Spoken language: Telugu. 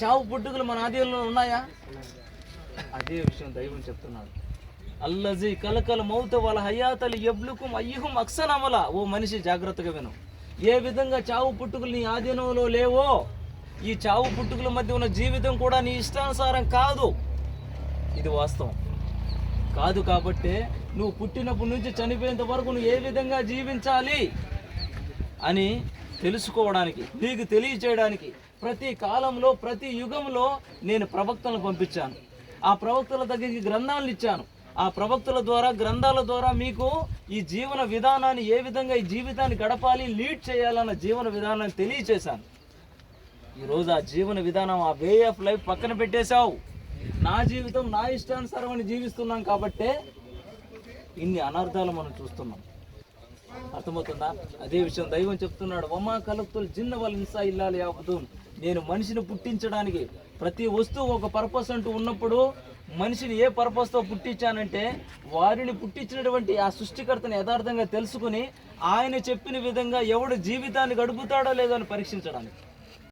చావు పుట్టుకలు మన ఆదిలో ఉన్నాయా? అదే విషయం దైవం చెప్తున్నాడు. అల్లజీ కలకల మౌత వాళ్ళ హయాతలి ఎబ్లుకుం అయ్యుహం అక్సనమల ఓ మనిషి జాగ్రత్తగా విను. ఏ విధంగా చావు పుట్టుకలు నీ ఆధీనంలో లేవో ఈ చావు పుట్టుకల మధ్య ఉన్న జీవితం కూడా నీ ఇష్టానుసారం కాదు. ఇది వాస్తవం. కాదు కాబట్టే నువ్వు పుట్టినప్పటి నుంచి చనిపోయేంత వరకు నువ్వు ఏ విధంగా జీవించాలి అని తెలుసుకోవడానికి మీకు తెలియచేయడానికి ప్రతి కాలంలో ప్రతి యుగంలో నేను ప్రవక్తలను పంపించాను. ఆ ప్రవక్తల దగ్గరికి గ్రంథాలను ఇచ్చాను. ఆ ప్రవక్తల ద్వారా గ్రంథాల ద్వారా మీకు ఈ జీవన విధానాన్ని ఏ విధంగా ఈ జీవితాన్ని గడపాలి లీడ్ చేయాలన్న జీవన విధానాన్ని తెలియచేశాను. ఈరోజు ఆ జీవన విధానం ఆ వే ఆఫ్ లైఫ్ పక్కన పెట్టేశావు. నా జీవితం నా ఇష్టానుసారం అని జీవిస్తున్నాం కాబట్టే ఇన్ని అనర్థాలు మనం చూస్తున్నాం. అర్థమవుతుందా? అదే విషయం దైవం చెప్తున్నాడు వమా కలక్తులు జిన్న వాళ్ళ ఇన్సా ఇల్లాలి ఆపుతూన్ నేను మనిషిని పుట్టించడానికి ప్రతి వస్తువు ఒక పర్పస్ అంటూ ఉన్నప్పుడు మనిషిని ఏ పర్పస్తో పుట్టించానంటే వారిని పుట్టించినటువంటి ఆ సృష్టికర్తని యథార్థంగా తెలుసుకుని ఆయన చెప్పిన విధంగా ఎవడు జీవితాన్ని గడుపుతాడో లేదో అని పరీక్షించడానికి.